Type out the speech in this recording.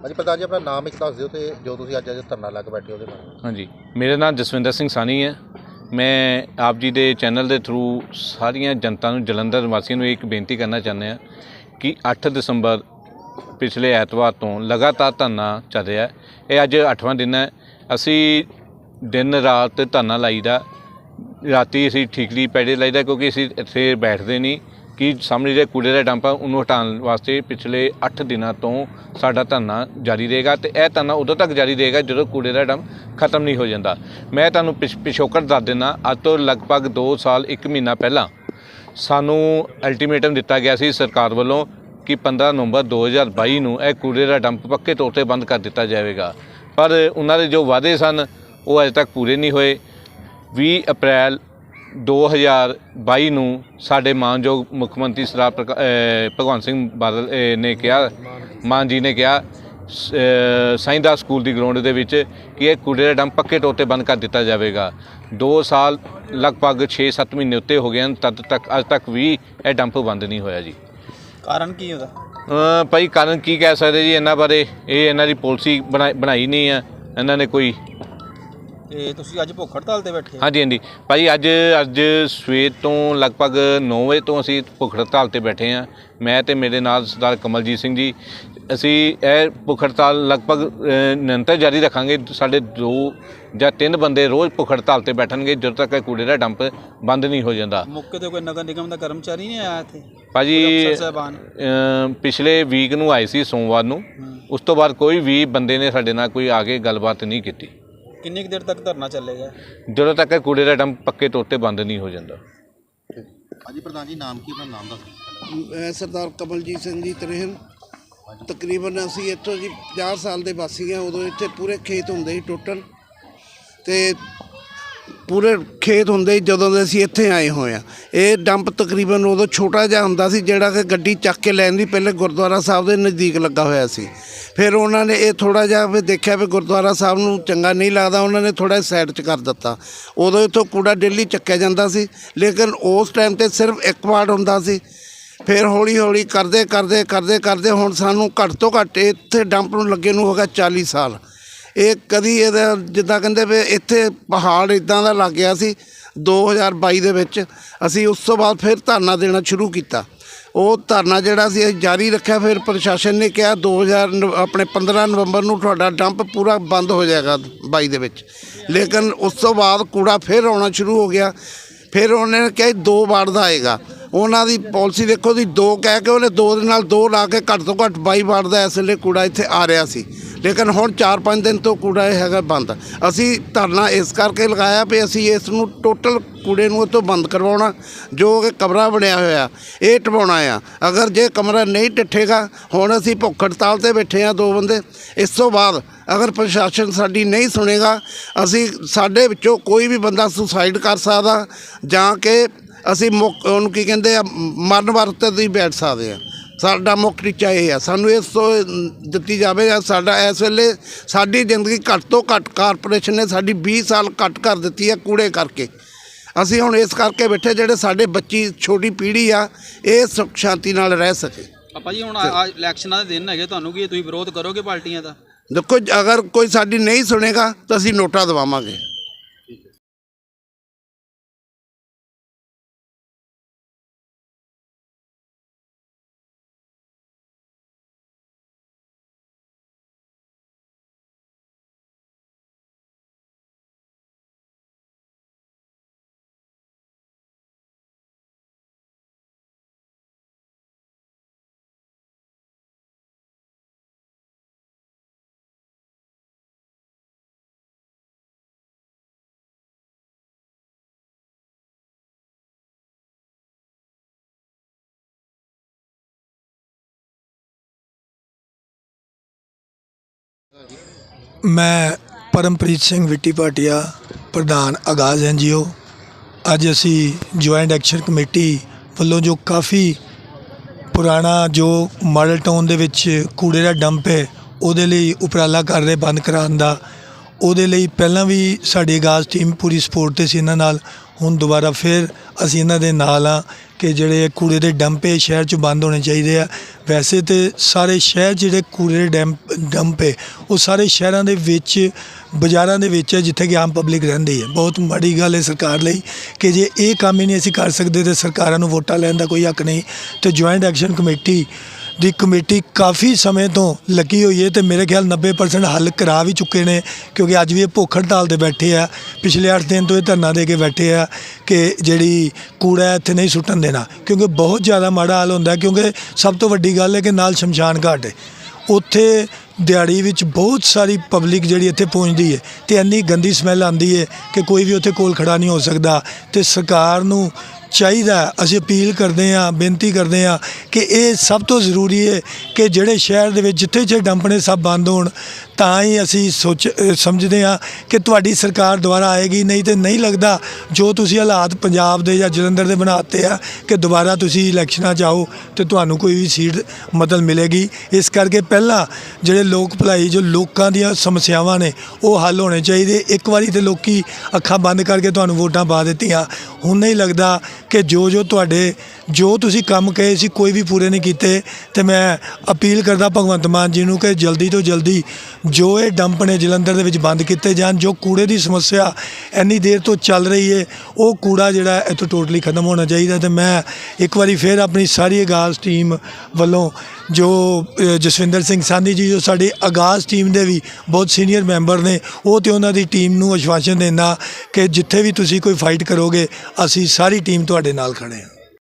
ਹਾਂਜੀ ਪ੍ਰਧਾਨ ਜੀ, ਆਪਣਾ ਨਾਮ ਇੱਕ ਦੱਸ ਦਿਓ ਤੇ ਜੋ ਤੁਸੀਂ ਅੱਜ ਅੱਜ ਧਰਨਾ ਲੱਗ ਬੈਠੇ ਉਹਦੇ ਬਾਰੇ। ਹਾਂਜੀ। ਮੇਰਾ ਨਾਮ ਜਸਵਿੰਦਰ ਸਿੰਘ ਸਾਨੀ ਹੈ। ਮੈਂ ਆਪ ਜੀ ਦੇ ਚੈਨਲ ਦੇ ਥਰੂ ਸਾਰੀਆਂ ਜਨਤਾ ਨੂੰ, ਜਲੰਧਰ ਵਾਸੀਆਂ ਨੂੰ ਇੱਕ ਬੇਨਤੀ ਕਰਨਾ ਚਾਹੁੰਦੇ ਹਾਂ ਕਿ 8 ਦਸੰਬਰ ਪਿਛਲੇ ਐਤਵਾਰ ਤੋਂ ਲਗਾਤਾਰ ਧਰਨਾ ਚੱਲ ਰਿਹਾ ਹੈ। ਇਹ ਅੱਜ 8ਵਾਂ ਦਿਨ ਹੈ। ਅਸੀਂ ਦਿਨ ਰਾਤ ਧਰਨਾ ਲਾਈਦਾ। ਰਾਤੀ ਅਸੀਂ ਠੀਕਰੀ ਪੈੜੇ ਲਾਈਦਾ ਕਿਉਂਕਿ ਅਸੀਂ ਇੱਥੇ ਬੈਠਦੇ ਨਹੀਂ। ਕਿ ਸਾਹਮਣੇ ਜਿਹੜੇ ਕੂੜੇ ਦਾ ਡੰਪ ਆ, ਉਹਨੂੰ ਹਟਾਉਣ ਵਾਸਤੇ ਪਿਛਲੇ 8 ਦਿਨਾਂ ਤੋਂ ਸਾਡਾ ਧਰਨਾ ਜਾਰੀ ਰਹੇਗਾ ਤੇ ਇਹ ਧਰਨਾ ਉਦੋਂ ਤੱਕ ਜਾਰੀ ਰਹੇਗਾ ਜਦੋਂ ਕੂੜੇ ਦਾ ਡੰਪ ਖਤਮ ਨਹੀਂ ਹੋ ਜਾਂਦਾ। ਮੈਂ ਤੁਹਾਨੂੰ ਪਿਛ- ਪਿਛੋਕੜ ਦੱਸ ਦਿੰਦਾ, ਅੱਜ ਤੋਂ ਲਗਭਗ 2 ਸਾਲ 1 ਮਹੀਨਾ ਪਹਿਲਾਂ ਸਾਨੂੰ ਅਲਟੀਮੇਟਮ ਦਿੱਤਾ ਗਿਆ ਸੀ ਸਰਕਾਰ ਵੱਲੋਂ ਕਿ 15 ਨਵੰਬਰ 2022 ਨੂੰ ਇਹ ਕੂੜੇ ਦਾ ਡੰਪ ਪੱਕੇ ਤੌਰ ਤੇ ਬੰਦ ਕਰ ਦਿੱਤਾ ਜਾਵੇਗਾ। ਪਰ ਉਹਨਾਂ ਦੇ ਜੋ ਵਾਅਦੇ ਸਨ, ਉਹ ਅਜੇ ਤੱਕ ਪੂਰੇ ਨਹੀਂ ਹੋਏ। 20 ਅਪ੍ਰੈਲ 2022 ਨੂੰ ਸਾਡੇ ਮਾਨਯੋਗ ਮੁੱਖ ਮੰਤਰੀ ਅਹ ਭਗਵੰਤ ਸਿੰਘ ਬਾਦਲ ਨੇ ਕਿਹਾ ਮਾਨ ਜੀ ਨੇ ਕਿਹਾ ਸ- ਅਹ ਸਾਈਂਦਾਸ ਸਕੂਲ ਦੀ ਗਰਾਊਂਡ ਦੇ ਵਿੱਚ ਕਿ ਇਹ ਕੂੜੇ ਦਾ ਡੰਪ ਪੱਕੇ ਤੌਰ ਤੇ ਬੰਦ ਕਰ ਦਿੱਤਾ ਜਾਵੇਗਾ। 2 ਸਾਲ ਲਗਭਗ 6-7 ਮਹੀਨੇ ਉੱਤੇ ਹੋ ਗਏ ਹਨ ਤਦ ਤੱਕ ਅੱਜ ਤੱਕ ਵੀ ਇਹ ਡੰਪ ਬੰਦ ਨਹੀਂ ਹੋਇਆ ਜੀ। ਕਾਰਨ ਕੀ ਉਹਦਾ? ਅ, ਭਾਈ ਕਾਰਨ ਕੀ ਕਹਿ ਸਕਦੇ ਜੀ? ਇਹਨਾਂ ਬਾਰੇ ਇਹ ਇਹਨਾਂ ਦੀ ਪਾਲਿਸੀ ਬਣਾਈ ਨਹੀਂ ਹੈ। ਇਹਨਾਂ ਨੇ ਕੋਈ ਤੇ ਤੁਸੀਂ ਅੱਜ ਭੁੱਖ ਹੜਤਾਲ ਤੇ ਬੈਠੇ ਹੋ। ਹਾਂਜੀ ਹਾਂਜੀ। ਭਾਈ ਅੱਜ ਅੱਜ ਸਵੇਰ ਤੋਂ ਲਗਭਗ 9 ਵਜੇ ਤੋਂ ਅਸੀਂ ਭੁੱਖ ਹੜਤਾਲ ਤੇ ਬੈਠੇ ਹਾਂ। ਮੈਂ ਤੇ ਮੇਰੇ ਨਾਲ ਸਰਦਾਰ ਕਮਲਜੀਤ ਸਿੰਘ ਜੀ। ਅਸੀਂ ਇਹ ਭੁੱਖ ਹੜਤਾਲ ਲਗਭਗ ਨਿਰੰਤਰ ਜਾਰੀ ਰੱਖਾਂਗੇ। ਸਾਡੇ ਦੋ ਜਾਂ ਤਿੰਨ ਬੰਦੇ ਰੋਜ਼ ਭੁੱਖ ਹੜਤਾਲ ਤੇ ਬੈਠਣਗੇ। ਜਦੋਂ ਤੱਕ ਇਹ ਕੂੜੇ ਦਾ ਡੰਪ ਬੰਦ ਨਹੀਂ ਹੋ ਜਾਂਦਾ। ਮੌਕੇ ਤੇ ਕੋਈ ਨਗਰ ਨਿਗਮ ਦਾ ਕਰਮਚਾਰੀ ਨਹੀਂ ਆਇਆ ਇੱਥੇ? ਭਾਜੀ ਅਫਸਰ ਸਾਹਿਬਾਨ? ਅ, ਪਿਛਲੇ ਵੀਕ ਨੂੰ ਆਏ ਸੀ ਸੋਮਵਾਰ ਨੂੰ। ਉਸ ਤੋਂ ਬਾਅਦ ਕੋਈ ਵੀ ਬੰਦੇ ਨੇ ਸਾਡੇ ਨਾਲ ਕੋਈ ਆ ਕੇ ਗੱਲਬਾਤ ਨਹੀਂ ਕੀਤੀ। ਕਿੰਨੀ ਕੁ ਦੇਰ ਤੱਕ ਧਰਨਾ ਚੱਲੇਗਾ? ਜਦੋਂ ਤੱਕ ਇਹ ਕੂੜੇ ਦਾ ਡੰਪ ਪੱਕੇ ਤੌਰ ਤੇ ਬੰਦ ਨਹੀਂ ਹੋ ਜਾਂਦਾ। ਹਾਂਜੀ ਪ੍ਰਧਾਨ ਜੀ ਨਾਮ ਕੀ ਆਪਣਾ ਨਾਮ ਦੱਸ ਮੈਂ ਸਰਦਾਰ ਕਮਲਜੀਤ ਸਿੰਘ ਜੀ ਤਰੇਹਨ। ਤਕਰੀਬਨ ਅਸੀਂ ਇੱਥੋਂ ਜੀ 50 ਸਾਲ ਦੇ ਵਾਸੀ ਹਾਂ ਉਦੋਂ ਇੱਥੇ ਪੂਰੇ ਖੇਤ ਹੁੰਦੇ ਸੀ ਟੋਟਲ। ਤੇ ਪੂਰੇ ਖੇਤ ਹੁੰਦੇ ਸੀ ਜਦੋਂ ਦੇ ਅਸੀਂ ਇੱਥੇ ਆਏ ਹੋਏ ਆ ਇਹ ਡੰਪ ਤਕਰੀਬਨ ਉਦੋਂ ਛੋਟਾ ਜਿਹਾ ਹੁੰਦਾ ਸੀ ਜਿਹੜਾ ਕਿ ਗੱਡੀ ਚੱਕ ਕੇ ਲੈਣ ਦੀ ਪਹਿਲੇ ਗੁਰਦੁਆਰਾ ਸਾਹਿਬ ਦੇ ਨਜ਼ਦੀਕ ਲੱਗਾ ਹੋਇਆ ਸੀ। ਫਿਰ ਉਹਨਾਂ ਨੇ ਇਹ ਥੋੜਾ ਜਿਹਾ ਵੀ ਦੇਖਿਆ ਵੀ ਗੁਰਦੁਆਰਾ ਸਾਹਿਬ ਨੂੰ ਚੰਗਾ ਨਹੀਂ ਲੱਗਦਾ, ਉਹਨਾਂ ਨੇ ਥੋੜਾ ਸਾਈਡ 'ਚ ਕਰ ਦਿੱਤਾ। ਉਦੋਂ ਇੱਥੋਂ ਕੂੜਾ ਡੇਲੀ ਚੱਕਿਆ ਜਾਂਦਾ ਸੀ, ਲੇਕਿਨ ਉਸ ਟਾਈਮ ਤੇ ਸਿਰਫ ਇੱਕ ਵਾਰਡ ਹੁੰਦਾ ਸੀ। ਫਿਰ ਹੌਲੀ ਹੌਲੀ ਕਰਦੇ ਕਰਦੇ ਕਰਦੇ ਕਰਦੇ ਹੁਣ ਸਾਨੂੰ ਘੱਟ ਤੋਂ ਘੱਟ ਇੱਥੇ ਡੰਪ ਨੂੰ ਲੱਗੇ ਨੂੰ ਹੋ ਗਿਆ 40 ਸਾਲ। ਇਹ ਕਦੀ ਇਹਦਾ ਜਿੱਦਾਂ ਕਹਿੰਦੇ ਵੀ ਇੱਥੇ ਪਹਾੜ ਇਦਾਂ ਦਾ ਲੱਗ ਗਿਆ ਸੀ 2022 ਦੇ ਵਿੱਚ। ਅਸੀਂ ਉਸ ਤੋਂ ਬਾਅਦ ਫਿਰ ਧਰਨਾ ਦੇਣਾ ਸ਼ੁਰੂ ਕੀਤਾ। ਉਹ ਧਰਨਾ ਜਿਹੜਾ ਸੀ, ਅਸੀਂ ਜਾਰੀ ਰੱਖਿਆ, ਫਿਰ ਪ੍ਰਸ਼ਾਸਨ ਨੇ ਕਿਹਾ 2000 ਨਵ- ਆਪਣੇ 15 ਨਵੰਬਰ ਨੂੰ ਤੁਹਾਡਾ ਡੰਪ ਪੂਰਾ ਬੰਦ ਹੋ ਜਾਏਗਾ 22 ਦੇ ਵਿੱਚ। ਲੇਕਿਨ ਉਸ ਤੋਂ ਬਾਅਦ ਕੂੜਾ ਫਿਰ ਆਉਣਾ ਸ਼ੁਰੂ ਹੋ ਗਿਆ। ਫਿਰ ਉਹਨੇ ਕਿਹਾ ਜੀ ਦੋ ਵਾਰ ਦਾ ਆਏਗਾ। ਉਹਨਾਂ ਦੀ ਪਾਲਿਸੀ ਦੇਖੋ ਦੀ ਦੋ ਕਹਿ ਕੇ ਉਹਨੇ ਦੋ ਦੇ ਨਾਲ ਦੋ ਲਾ ਕੇ ਘੱਟ ਤੋਂ ਘੱਟ 22 ਵਾਰ ਦਾ ਇਸ ਵੇਲੇ ਕੂੜਾ ਇੱਥੇ ਆ ਰਿਹਾ ਸੀ। ਲੇਕਿਨ ਹੁਣ 4-5 ਦਿਨ ਤੋਂ ਕੂੜਾ ਇਹ ਹੈਗਾ ਬੰਦ। ਅਸੀਂ ਧਰਨਾ ਇਸ ਕਰਕੇ ਲਗਾਇਆ ਵੀ ਅਸੀਂ ਇਸ ਨੂੰ ਟੋਟਲ ਕੂੜੇ ਨੂੰ ਇਹ ਤੋਂ ਬੰਦ ਕਰਵਾਉਣਾ, ਜੋ ਕਿ ਕਮਰਾ ਬਣਿਆ ਹੋਇਆ, ਇਹ ਟਵਾਉਣਾ ਆ। ਅਗਰ ਜੇ ਕਮਰਾ ਨਹੀਂ ਟਿੱਠੇਗਾ, ਹੁਣ ਅਸੀਂ ਭੁੱਖ ਹੜਤਾਲ ਤੇ ਬੈਠੇ ਆ ਦੋ ਬੰਦੇ। ਇਸ ਤੋਂ ਬਾਅਦ ਅਗਰ ਪ੍ਰਸ਼ਾਸਨ ਸਾਡੀ ਨਹੀਂ ਸੁਣੇਗਾ, ਅਸੀਂ ਸਾਡੇ ਵਿੱਚੋਂ ਕੋਈ ਵੀ ਬੰਦਾ ਸੁਸਾਈਡ ਕਰ ਸਕਦਾ ਜਾਂ ਕਿ ਅਸੀਂ ਮੁੱਕ ਉਹਨੂੰ ਕੀ ਕਹਿੰਦੇ ਆ, ਮਰਨ ਵਰਤ ਤੇ ਬੈਠ ਸਕਦੇ ਆ। ਸਾਡਾ ਮੁੱਖ ਟੀਚਾ ਇਹ ਆ। ਸਾਨੂੰ ਇਸ ਤੋਂ ਦਿੱਤੀ ਜਾਵੇ ਸਾਡਾ ਇਸ ਵੇਲੇ ਸਾਡੀ ਜ਼ਿੰਦਗੀ ਘੱਟ ਤੋਂ ਘੱਟ ਕਾਰਪੋਰੇਸ਼ਨ ਨੇ ਸਾਡੀ 20 ਸਾਲ ਘੱਟ ਕਰ ਦਿੱਤੀ ਹੈ ਕੂੜੇ ਕਰਕੇ। ਅਸੀਂ ਹੁਣ ਇਸ ਕਰਕੇ ਬੈਠੇ ਜਿਹੜੇ ਸਾਡੇ ਬੱਚੀ ਛੋਟੀ ਪੀੜ੍ਹੀ ਆ ਇਹ ਸੁੱਖ ਸ਼ਾਂਤੀ ਨਾਲ ਰਹਿ ਸਕੇ। ਪਾਪਾ ਜੀ ਹੁਣ ਆ ਇਲੈਕਸ਼ਨਾਂ ਦੇ ਦਿਨ ਹੈਗੇ ਤੁਹਾਨੂੰ ਕੀ ਤੁਸੀਂ ਵਿਰੋਧ ਕਰੋਗੇ ਪਾਰਟੀਆਂ ਦਾ? ਦੇਖੋ ਅਗਰ ਕੋਈ ਸਾਡੀ ਨਹੀਂ ਸੁਣੇਗਾ ਤਾਂ ਅਸੀਂ ਨੋਟਾ ਦਵਾਵਾਂਗੇ। ਮੈਂ ਪਰਮਪ੍ਰੀਤ ਸਿੰਘ ਵਿੱਟੀ ਭਾਟੀਆ, ਪ੍ਰਧਾਨ ਆਗਾਜ਼ ਐਨਜੀਓ ਅੱਜ ਅਸੀਂ ਜੁਆਇੰਟ ਐਕਸ਼ਨ ਕਮੇਟੀ ਵੱਲੋਂ ਜੋ ਕਾਫੀ ਪੁਰਾਣਾ, ਜੋ ਮਾਡਲ ਟਾਊਨ ਦੇ ਵਿੱਚ ਕੂੜੇ ਦਾ ਡੰਪ ਹੈ, ਉਹਦੇ ਲਈ ਉਪਰਾਲਾ ਕਰ ਰਹੇ, ਬੰਦ ਕਰਾਉਣ ਦਾ, ਉਹਦੇ ਲਈ ਪਹਿਲਾਂ ਵੀ ਸਾਡੀ ਆਗਾਜ਼ ਟੀਮ ਪੂਰੀ ਸਪੋਰਟ ਤੇ ਸੀ ਇਹਨਾਂ ਨਾਲ। ਹੁਣ ਦੁਬਾਰਾ ਫਿਰ ਅਸੀਂ ਇਹਨਾਂ ਦੇ ਨਾਲ ਆ। ਕਿ ਜਿਹੜੇ ਕੂੜੇ ਦੇ ਡੰਪ ਹੈ ਸ਼ਹਿਰ 'ਚ ਬੰਦ ਹੋਣੇ ਚਾਹੀਦੇ ਆ। ਵੈਸੇ ਤੇ ਸਾਰੇ ਸ਼ਹਿਰ ਜਿਹੜੇ ਕੂੜੇ ਦੇ ਡੰਪ ਡੰਪ ਹੈ ਉਹ ਸਾਰੇ ਸ਼ਹਿਰਾਂ ਦੇ ਵਿੱਚ, ਬਾਜ਼ਾਰਾਂ ਦੇ ਵਿੱਚ ਹੈ ਜਿੱਥੇ ਕਿ ਆਮ ਪਬਲਿਕ ਰਹਿੰਦੀ ਹੈ ਬਹੁਤ ਮਾੜੀ ਗੱਲ ਹੈ ਸਰਕਾਰ ਲਈ ਕਿ ਜੇ ਇਹ ਕੰਮ ਹੀ ਨਹੀਂ ਅਸੀਂ ਕਰ ਸਕਦੇ ਤੇ ਸਰਕਾਰਾਂ ਨੂੰ ਵੋਟਾਂ ਲੈਣ ਦਾ ਕੋਈ ਹੱਕ ਨਹੀਂ। ਤੇ ਜੁਆਇੰਟ ਐਕਸ਼ਨ ਕਮੇਟੀ ਦੀ ਕਮੇਟੀ ਕਾਫੀ ਸਮੇਂ ਤੋਂ ਲੱਗੀ ਹੋਈ ਹੈ ਤੇ ਮੇਰੇ ਖਿਆਲ 90% ਹੱਲ ਕਰਾ ਵੀ ਚੁੱਕੇ ਨੇ, ਕਿਉਂਕਿ ਅੱਜ ਵੀ ਇਹ ਭੁੱਖ ਹੜਤਾਲ ਤੇ ਬੈਠੇ ਆ। ਪਿਛਲੇ 8 ਦਿਨ ਤੋਂ ਇਹ ਧਰਨਾ ਦੇ ਕੇ ਬੈਠੇ ਆ ਕਿ ਜਿਹੜੀ ਕੂੜਾ ਇੱਥੇ ਨਹੀਂ ਸੁੱਟਣ ਦੇਣਾ, ਕਿਉਂਕਿ ਬਹੁਤ ਜ਼ਿਆਦਾ ਮਾੜਾ ਹਾਲ ਹੁੰਦਾ, ਕਿਉਂਕਿ ਸਭ ਤੋਂ ਵੱਡੀ ਗੱਲ ਹੈ ਕਿ ਨਾਲ ਸ਼ਮਸ਼ਾਨ ਘਾਟ ਹੈ। ਉੱਥੇ ਦਿਹਾੜੀ ਵਿੱਚ ਬਹੁਤ ਸਾਰੀ ਪਬਲਿਕ ਜਿਹੜੀ ਇੱਥੇ ਪਹੁੰਚਦੀ ਹੈ ਤੇ ਇੰਨੀ ਗੰਦੀ ਸਮੈਲ ਆਉਂਦੀ ਹੈ ਕਿ ਕੋਈ ਵੀ ਉੱਥੇ ਕੋਲ ਖੜਾ ਨਹੀਂ ਹੋ ਸਕਦਾ ਤੇ ਸਰਕਾਰ ਨੂੰ ਚਾਹੀਦਾ ਅਸੀਂ ਅਪੀਲ ਕਰਦੇ ਹਾਂ, ਬੇਨਤੀ ਕਰਦੇ ਹਾਂ ਕਿ ਇਹ ਸਭ ਤੋਂ ਜ਼ਰੂਰੀ ਹੈ ਕਿ ਜਿਹੜੇ ਸ਼ਹਿਰ ਦੇ ਵਿੱਚ ਜਿੱਥੇ ਜਿੱਥੇ ਡੰਪ ਨੇ ਸਭ ਬੰਦ ਹੋਣ, ਤਾਂ ਹੀ ਅਸੀਂ ਸੋਚ ਸਮਝਦੇ ਹਾਂ ਕਿ ਤੁਹਾਡੀ ਸਰਕਾਰ ਦੁਬਾਰਾ ਆਏਗੀ, ਨਹੀਂ ਤੇ ਨਹੀਂ ਲੱਗਦਾ ਜੋ ਤੁਸੀਂ ਹਾਲਾਤ ਪੰਜਾਬ ਦੇ ਜਾਂ ਜਲੰਧਰ ਦੇ ਬਣਾਤੇ ਆ ਕਿ ਦੁਬਾਰਾ ਤੁਸੀਂ ਇਲੈਕਸ਼ਨਾਂ 'ਚ ਆਓ ਤੇ ਤੁਹਾਨੂੰ ਕੋਈ ਵੀ ਸੀਟ ਮਦਦ ਮਿਲੇਗੀ। ਇਸ ਕਰਕੇ ਪਹਿਲਾਂ ਜਿਹੜੇ ਲੋਕ ਭਲਾਈ, ਜੋ ਲੋਕਾਂ ਦੀਆਂ ਸਮੱਸਿਆਵਾਂ ਨੇ, ਉਹ ਹੱਲ ਹੋਣੇ ਚਾਹੀਦੇ। ਇੱਕ ਵਾਰੀ ਤੇ ਲੋਕੀ ਅੱਖਾਂ ਬੰਦ ਕਰਕੇ ਤੁਹਾਨੂੰ ਵੋਟਾਂ ਪਾ ਦਿੱਤੀਆਂ। ਹੁਣ ਨਹੀਂ ਲੱਗਦਾ ਕਿ ਜੋ ਜੋ ਤੁਹਾਡੇ, ਜੋ ਤੁਸੀਂ ਕੰਮ ਕਹੇ ਸੀ, ਕੋਈ ਵੀ ਪੂਰੇ ਨਹੀਂ ਕੀਤੇ। ਤੇ ਮੈਂ ਅਪੀਲ ਕਰਦਾ ਭਗਵੰਤ ਮਾਨ ਜੀ ਨੂੰ ਕਿ ਜਲਦੀ ਤੋਂ ਜਲਦੀ ਜੋ ਇਹ ਡੰਪ ਨੇ ਜਲੰਧਰ ਦੇ ਵਿੱਚ ਬੰਦ ਕੀਤੇ ਜਾਣ, ਜੋ ਕੂੜੇ ਦੀ ਸਮੱਸਿਆ ਇੰਨੀ ਦੇਰ ਤੋਂ ਚੱਲ ਰਹੀ ਹੈ ਉਹ ਕੂੜਾ ਜਿਹੜਾ ਇੱਥੋਂ ਟੋਟਲੀ ਖਤਮ ਹੋਣਾ ਚਾਹੀਦਾ। ਤੇ ਮੈਂ ਇੱਕ ਵਾਰੀ ਫਿਰ ਆਪਣੀ ਸਾਰੀ ਆਗਾਜ਼ ਟੀਮ ਵੱਲੋਂ ਜੋ ਜਸਵਿੰਦਰ ਸਿੰਘ ਸਾਂਧੀ ਜੀ, ਜੋ ਸਾਡੀ ਸਾਡੀ ਆਗਾਜ਼ ਟੀਮ ਦੇ ਵੀ ਬਹੁਤ ਸੀਨੀਅਰ ਮੈਂਬਰ ਨੇ, ਉਹ ਤੇ ਉਹਨਾਂ ਦੀ ਟੀਮ ਨੂੰ ਅਸ਼ਵਾਸਨ ਦੇਣਾ ਕਿ ਜਿੱਥੇ ਵੀ ਤੁਸੀਂ ਕੋਈ ਫਾਈਟ ਕਰੋਗੇ, ਅਸੀਂ ਸਾਰੀ ਟੀਮ ਤੁਹਾਡੇ ਨਾਲ ਖੜੇ ਹਾਂ।